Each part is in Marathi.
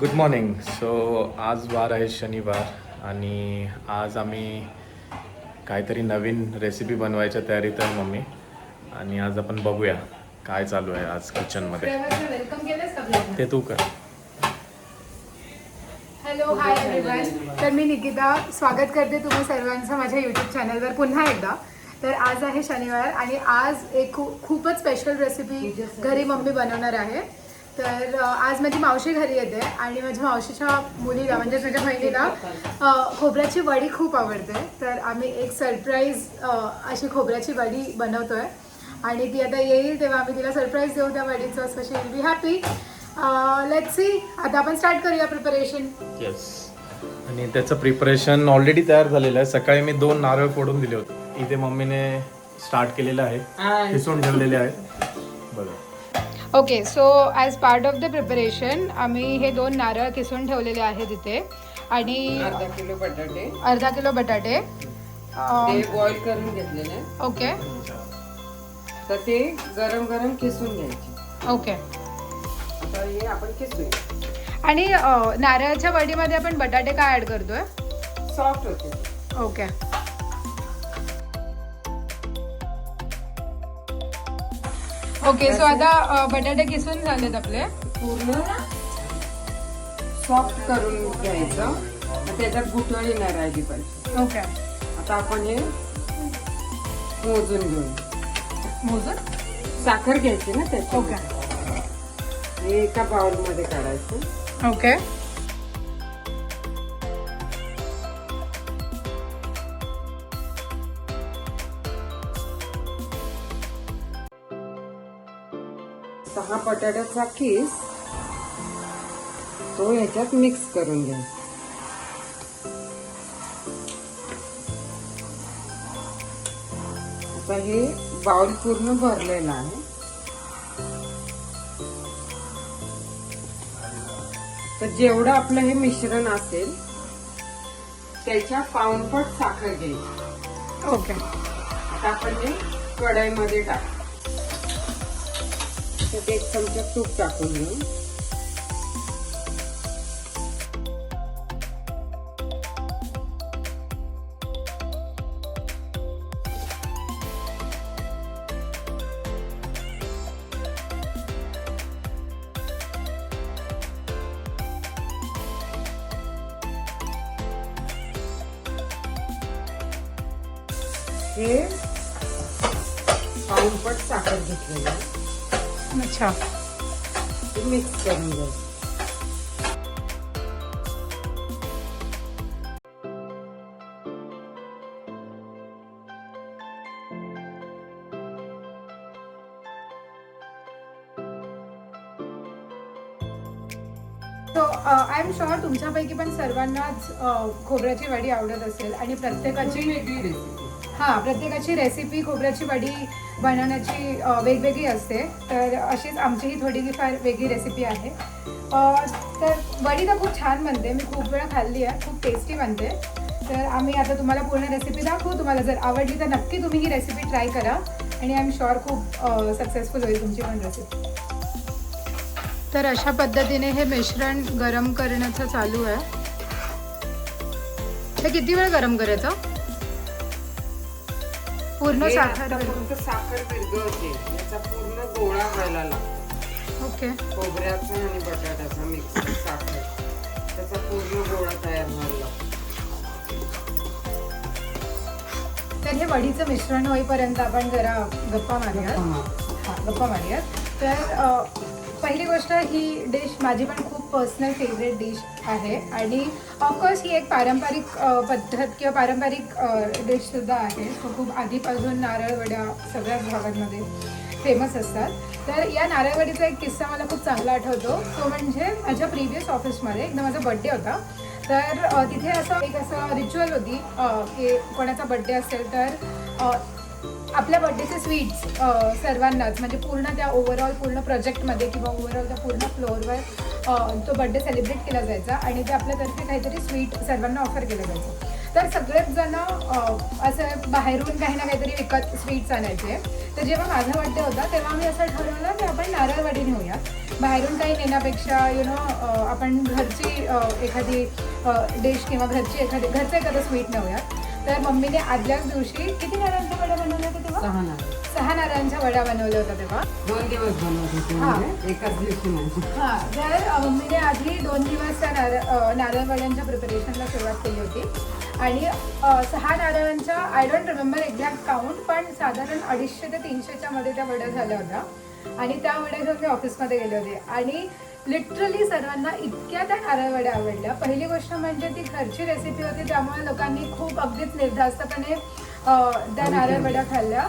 गुड मॉर्निंग सो आज वार आहे शनिवार आणि आज आम्ही काहीतरी नवीन रेसिपी बनवायच्या तयारीत आहे मम्मी. आणि आज आपण बघूया काय चालू आहे आज किचनमध्ये ते तू कर. हॅलो हाय एव्हरीवन तर मी निकिता. स्वागत करते तुम्ही सर्वांचं माझ्या यूट्यूब चॅनलवर पुन्हा एकदा. तर आज आहे शनिवार आणि आज एक खूप खूपच स्पेशल रेसिपी घरी मम्मी बनवणार आहे. तर आज माझी मावशी घरी येते आणि माझ्या मावशीच्या मुलीला म्हणजेच माझ्या बहिणीला खोबऱ्याची वडी खूप आवडते. तर आम्ही एक सरप्राईज अशी खोबऱ्याची वडी बनवतोय. आणि ती आता येईल तेव्हा आम्ही तिला सरप्राईज देऊ त्या वडीचं so she will be happy let see आता आपण स्टार्ट करूया प्रिपरेशन येस आणि त्याचं प्रिपरेशन ऑलरेडी तयार झालेलं आहे. सकाळी मी दोन नारळ फोडून दिले होते. इथे मम्मीने स्टार्ट केलेलं आहे. खिसून ठेवलेले आहेत बघा. Okay so as part of the preparation आम्ही हे दोन नारळ किसून ठेवलेले आहेत इथे. आणि अर्धा किलो बटाटे. अर्धा किलो बटाटे. ते बॉईल करून घेतलेले. ओके तर ते गरम गरम किसून घ्यायचे. ओके आता हे आपण किसूया. आणि नारळाच्या वडीमध्ये आपण बटाटे काय ॲड करतोय? सॉफ्ट होते. ओके ओके सो आता बटाटे किसून झालेत आपले. पूर्ण सॉफ्ट करून घ्यायचं. त्याच्यात गुठळी नाही राहिली पाहिजे ओके आता आपण हे मोजून घेऊ. मोजून? साखर घ्यायची ना त्याची. ओके हे एका बाउलमध्ये काढायचं. ओके बटाट्याचा किस तो ह्याच्यात मिक्स करून घ्यायचा आता हे बाउल पूर्ण भरलेलं आहे. तर जेवढं आपलं हे मिश्रण असेल त्याच्या पाऊणपट साखर घ्यायची. ओके आता आपण हे कढईमध्ये टाक. एक चमचा तूप टाकून घेऊ. हे पाऊणपट साखर घेतलेलं आहे. अच्छा. ते मिक्स करून घ्यायचं सो आय एम शुअर तुमच्यापैकी पण सर्वांनाच अ, खोबऱ्याची वडी आवडत असेल आणि प्रत्येकाची वेगळी रेसिपी हां प्रत्येकाची रेसिपी खोबऱ्याची वडी बनवण्याची वेगवेगळी असते. तर अशीच आमची ही थोडीफार वेगळी रेसिपी आहे. तर वडी तर खूप छान बनते. मी खूप वेळा खाल्ली आहे. खूप टेस्टी बनते. तर आम्ही आता तुम्हाला पूर्ण रेसिपी दाखवू. तुम्हाला जर आवडली तर नक्की तुम्ही ही रेसिपी ट्राय करा. आणि आय एम शुअर खूप सक्सेसफुल होईल तुमची पण रेसिपी तर अशा पद्धतीने हे मिश्रण गरम करण्याचं चालू आहे. हे किती वेळ गरम करायचं? पूर्ण साखर फक्त साखर विरघळते याचा पूर्ण गोळा व्हायला लागतो ओके. खोबऱ्याचा आणि बटाट्याचा मिक्स साखर. त्याचा पूर्ण गोळा तयार व्हायला लागतो तर हे वडीचं मिश्रण होईपर्यंत आपण जरा गप्पा मारूयात. हा गप्पा मारूयात. तर पहिली गोष्ट ही डिश माझी पण पर्सनल फेवरेट डिश आहे. आणि ऑफकोर्स ही एक पारंपरिक पद्धत किंवा पारंपरिक डिशसुद्धा आहे. तो खूप आधीपासून नारळवड्या सगळ्याच भागांमध्ये फेमस असतात. तर या नारळवडीचा एक किस्सा मला खूप चांगला आठवतो. तो म्हणजे माझ्या प्रिव्हियस ऑफिसमध्ये एकदा माझा बड्डे होता. तर तिथे असं एक असं रिच्युअल होती की कोणाचा बड्डे असेल तर आपल्या बड्डेचे स्वीट्स सर्वांनाच. म्हणजे पूर्ण त्या ओव्हरऑल पूर्ण प्रोजेक्टमध्ये किंवा ओव्हरऑल त्या पूर्ण फ्लोअरवर तो बड्डे सेलिब्रेट केला जायचा आणि ते आपल्यातर्फे काहीतरी स्वीट सर्वांना ऑफर केलं जायचं. तर सगळेच जण असं बाहेरून काही ना काहीतरी विकत स्वीट्स आणायचे. तर जेव्हा माझा बड्डे होता तेव्हा आम्ही असं ठरवलं की आपण नारळवाडी नेऊया. बाहेरून काही नेण्यापेक्षा यु नो आपण घरची एखादी डिश किंवा घरची एखादी घरचं एखादं स्वीट नेऊया. तर मम्मीने आदल्याच दिवशी किती नारळांचा वड्या बनवला होता तेव्हा? सहा नारळ नारळांच्या वड्या बनवल्या होत्या तेव्हा. दोन दिवस बनवत होते हा. म्हणजे एकाच दिवशी नाही हा तर अ, मम्मीने आधी दोन दिवस त्या नारळ अ, नारळवड्यांच्या प्रिपरेशनला सुरुवात केली होती. आणि अ, सहा नारळांच्या I don't remember exact count पण साधारण अडीचशे ते तीनशेच्या मध्ये त्या वड्या झाल्या होत्या. आणि त्या वड्या घेऊन मी ऑफिसमध्ये गेले होते. आणि लिटरली सर्वांना इतक्या त्या नारळ वड्या आवडल्या. पहिली गोष्ट म्हणजे ती घरची रेसिपी होती त्यामुळे लोकांनी खूप अगदीच निर्धास्तपणे अ, त्या नारळ वड्या खाल्ल्या.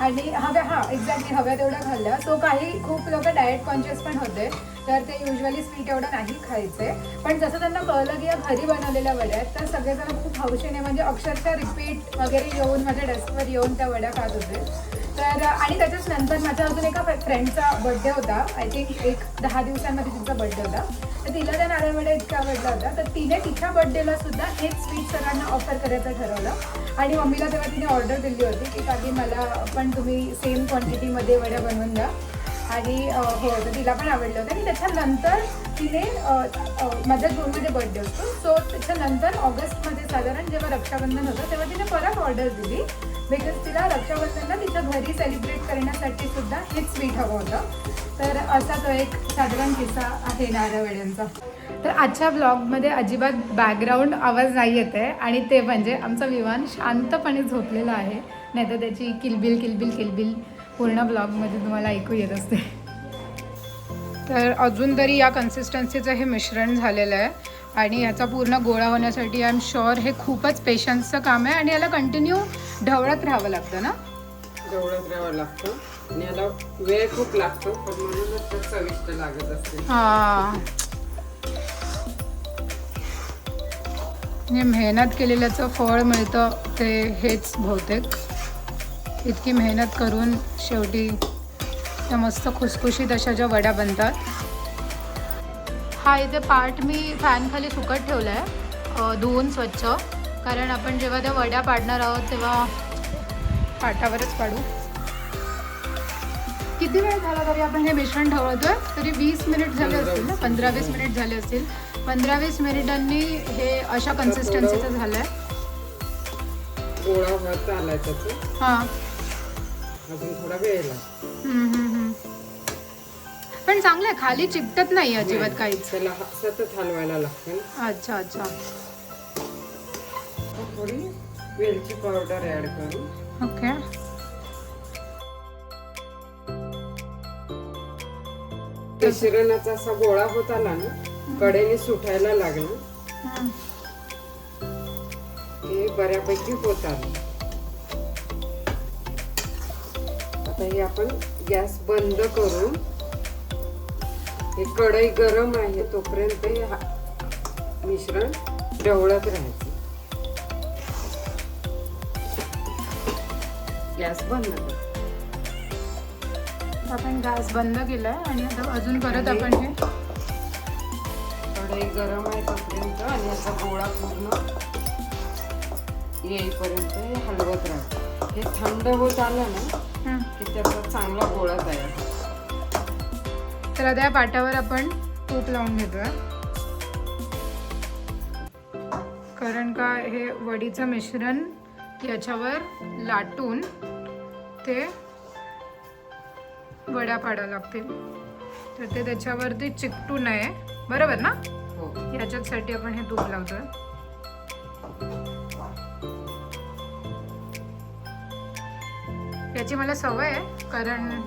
आणि हव्या हा एक्झॅक्टली हव्या तेवढ्या खाल्ल्या. सो काही खूप लोक डाएट कॉन्शियस पण होते तर ते युजली स्वीट एवढं नाही खायचे. पण जसं त्यांना कळलं की या घरी बनवलेल्या वड्या आहेत तर सगळेजण खूप हौशीने म्हणजे अक्षरशः रिपीट वगैरे येऊन माझ्या डेस्कवर येऊन त्या वड्या खात होते. तर आणि त्याच्याच नंतर माझ्या अजून एका फ्रेंडचा बर्थडे होता. आय थिंक एक दहा दिवसांमध्ये तिचा बर्थडे होता. तर तिला त्या नारळ इतका इतक्या होता. तर तिने तिच्या बर्थडेला सुद्धा हेच स्वीट सगळ्यांना ऑफर करायचं ठरवलं. आणि मम्मीला तेव्हा तिने ऑर्डर दिली होती की काकी मला पण तुम्ही सेम क्वांटिटीमध्ये वड्या बनवून द्या. आणि हो तर तिला पण आवडलं होतं. आणि त्याच्यानंतर तिने माझ्या जूनमध्ये बर्थडे असतो सो त्याच्यानंतर ऑगस्टमध्ये साधारण जेव्हा रक्षाबंधन होतं तेव्हा तिने परत ऑर्डर दिली. बिकॉज तिला रक्षाबंधनला तिच्या घरी सेलिब्रेट करण्यासाठी सुद्धा हे स्वीट हवं होतं. तर असा तो एक साधारण किस्सा आहे नारळवड्यांचा. तर आजच्या ब्लॉगमध्ये अजिबात बॅकग्राऊंड आवाज नाही येत आहे आणि ते म्हणजे आमचा विमान शांतपणे झोपलेला आहे. नाही तर त्याची किलबिल किलबिल किलबिल पूर्ण ब्लॉगमध्ये तुम्हाला ऐकू येत असते. तर अजून तरी या कन्सिस्टन्सीचं हे मिश्रण झालेलं आहे आणि याचा पूर्ण गोळा होण्यासाठी आय एम शुअर हे खूपच पेशन्सचं काम आहे आणि याला कंटिन्यू ढवळत राहावं लागतं ना? जेवढं राहावं लागतं. आणि याला वेळ खूप लागतो पण म्हणूनच चविष्ट लागत असते. हा. हे मेहनत केलेल्याचं फळ मिळतं ते हेच बहुतेक. इतकी मेहनत करून शेवटी त्या मस्त खुसखुशीत अशा ज्या वड्या बनतात. हा इथे पार्ट मी फॅन खाली सुकत ठेवला आहे धुवून स्वच्छ. कारण आपण जेव्हा त्या वड्या पाडणार आहोत तेव्हा पाटावरच पाडू. किती वेळ झाला तरी आपण हे मिश्रण ढवळतोय? तरी वीस मिनिट झाले असतील ना? पंधरा वीस मिनिट झाले असतील. पंधरा वीस मिनिटांनी हे अशा कन्सिस्टन्सीचं गोळा आलाय त्याचा. हां. अजून थोडा वेळ लागतो हम्म, हम्म, हम्म. पण चांगलं आहे खाली चिकटत नाही अजिबात काहीच. त्याला हा- सतत हलवायला लागतं ना. अच्छा अच्छा. थोडी वेलची पावडर ऍड करू. ओके. मिश्रणाचा असा गोळा होत आला ना कडेने सुटायला लागला. हे बऱ्यापैकी होत आलं. आता हे आपण गॅस बंद करून हे कढई गरम आहे तोपर्यंत हे हा- मिश्रण ढवळत राहायचं. गॅस बंद कर आपण गॅस बंद केलाय आणि आता अजून परत आपण हे कढई गरम आहे तोपर्यंत आणि याचा गोळा पूर्ण येईपर्यंत हे हलवत राहायचं हे थंड होत आलं ना. की त्याचा चांगला गोळा तयार होतो. तर आता या पाटावर आपण तूप लावून घेतोय कारण का हे वडीचं मिश्रण याच्यावर लाटून ते वड्या पाडायला लागतील. तर ते त्याच्यावरती चिकटू नये. बरोबर ना? हो. याच्यासाठी आपण हे तूप लावतोय. याची मला सवय आहे कारण आहे.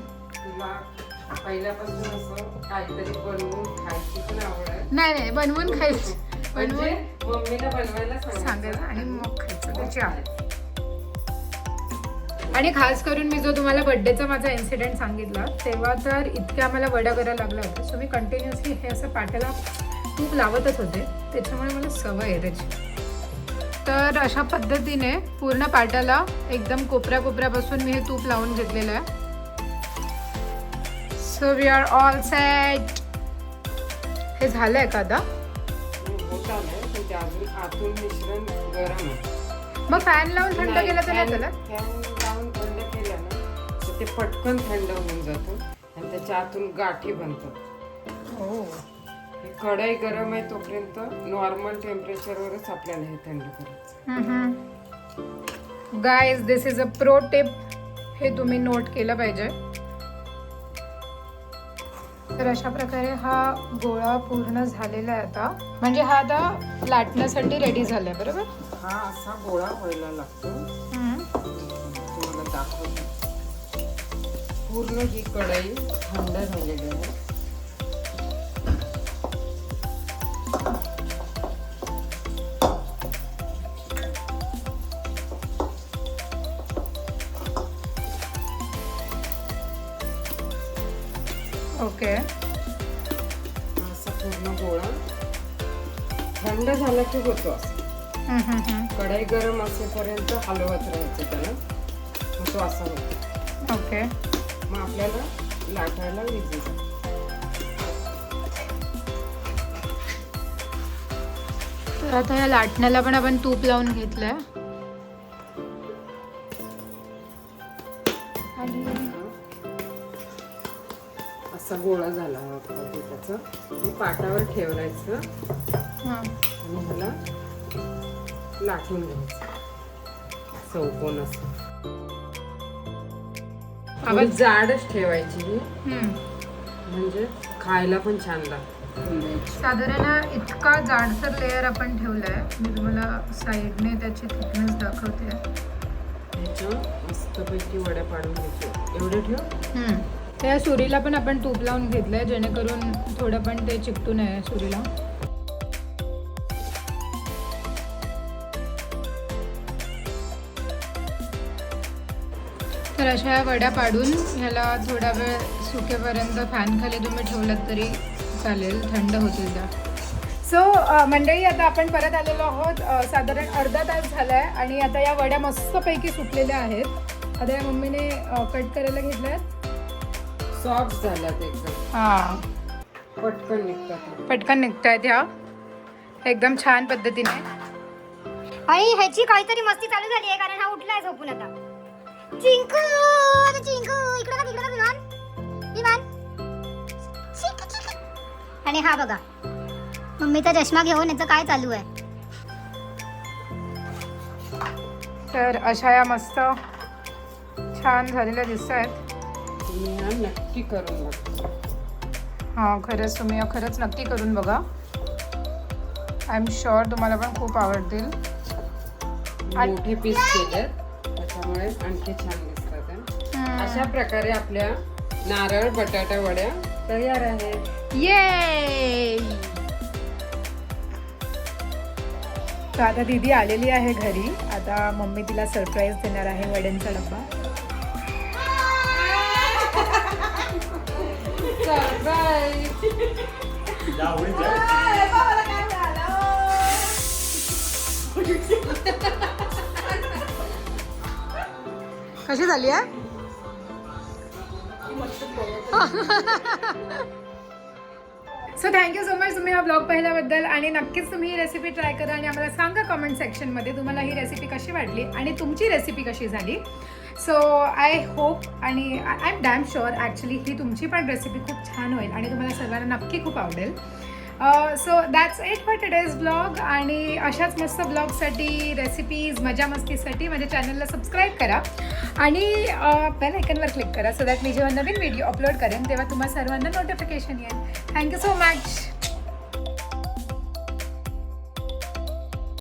नाही नाही बनवून खायची. म्हणजे बनवून मम्मीला बनवायला सांगायचं सांगायचं आणि मग खायचं. त्याची आवड. आणि खास करून मी जो तुम्हाला बर्थडेचा माझा इन्सिडेंट सांगितला तेव्हा तर इतक्या आम्हाला वड्या करायला लागल्या होत्या सो मी कंटिन्युअसली हे असं पाट्याला तूप लावतच होते. त्याच्यामुळे मला सवय आहे त्याची. तर अशा पद्धतीने पूर्ण पाट्याला एकदम कोपऱ्या कोपऱ्यापासून मी हे तूप लावून घेतलेलं आहे. So we are all set हे झालंय का आता आहे मग फॅन लावून थंड केलं तर नाही फॅन- ते पटकन थंड होऊन जातं आणि त्याच्या आतून गाठी बनतात. हो. हे कढई गरम आहे तोपर्यंत नॉर्मल टेम्परेचरवरच आपल्याला हे थंड करायचं. Guys this is a pro tip हे तुम्ही नोट केलं पाहिजे. तर अशा प्रकारे हा गोळा पूर्ण झालेला आहे आता. म्हणजे हा आता लाटण्यासाठी रेडी झालाय बरोबर? हा असा गोळा व्हायला लागतो. तुम्हाला दाखवतो. पूर्ण ही कढई थंड झालेली आहे. ओके. हा असा पूर्ण गोळा. थंड झाला की होतो असं. कढई गरम असेपर्यंत हलवत राहायचं त्याला. तो असा होतो. ओके. मग आपल्याला लाटायला इझी तर आता या लाटण्याला पण आपण तूप लावून घेतलंय. आणि असा गोळा झाला हा त्याचा. पाटावर ठेवायचं. हा. आणि ह्याला लाटून घ्यायचं. चौकोन असं. थोडी जाडच ठेवायची ही. हम्म. म्हणजे खायला पण छान लागतं. साधारण इतका जाडसर लेअर आपण ठेवलाय मी तुम्हाला साईडने त्याची थिकनेस दाखवते. ह्याच्या मस्तपैकी वड्या पाडून घ्यायच्या. एवढे ठेव. त्या सुरीला पण आपण तूप लावून घेतलंय जेणेकरून थोडं पण ते चिकटू नये सुरीला. तर अशा वड्या पाडून ह्याला थोडा वेळ सुकेपर्यंत फॅन खाली तुम्ही ठेवलात तरी चालेल थंड होतील त्या. सो मंडळी आता आपण परत आलेलो आहोत. साधारण अर्धा तास झालाय आणि आता या वड्या मस्तपैकी सुकलेल्या आहेत. आता या मम्मीने कट करायला घेतल्यात. सॉफ्ट झाल्यात एकदम. हां. पटकन निघतात. पटकन निघतायत ह्या. एकदम छान पद्धतीने. आणि ह्याची काहीतरी मस्ती चालू झाली आहे कारण हा उठलाय झोपून आता. चिंकू अरे चिंकू इकडे बघ इकडे बघ विमान. विमान. चिंकू, चिंकू. आणि हा बघा. मम्मीचा चष्मा घेऊन याचं काय चालू आहे? तर अशा या मस्त छान झालेल्या दिसत आहेत तुम्ही हा नक्की करून बघा. हां खरंच तुम्ही या खरंच नक्की करून बघा. आय एम शुअर तुम्हाला पण खूप आवडतील. आणि- मोठे पीस केलेत. त्याच्यामुळे आणखी छान दिसतात. अशा प्रकारे आपल्या नारळ बटाटा वड्या तयार आहेत. ये तर आता दीदी आलेली आहे घरी. आता मम्मी तिला सरप्राईज देणार आहे वड्यांचा डब्बा. कशी झाली आहे सो थँक्यू सो मच तुम्ही हा ब्लॉग पाहिल्याबद्दल आणि नक्कीच तुम्ही ही रेसिपी ट्राय करा आणि आम्हाला सांगा कमेंट सेक्शनमध्ये तुम्हाला ही रेसिपी कशी वाटली आणि तुमची रेसिपी कशी झाली. सो आय होप आणि I am damn sure actually ही तुमची पण रेसिपी खूप छान होईल आणि तुम्हाला सर्वांना नक्की खूप आवडेल. So that's it for today's blog आणि अशाच मस्त ब्लॉगसाठी रेसिपीज मजा मस्तीसाठी माझ्या चॅनलला सबस्क्राईब करा. आणि बेल आयकनवर क्लिक करा सो दॅट मी जेव्हा नवीन व्हिडिओ अपलोड करेन तेव्हा तुम्हाला सर्वांना नोटिफिकेशन येईल. Thank you so much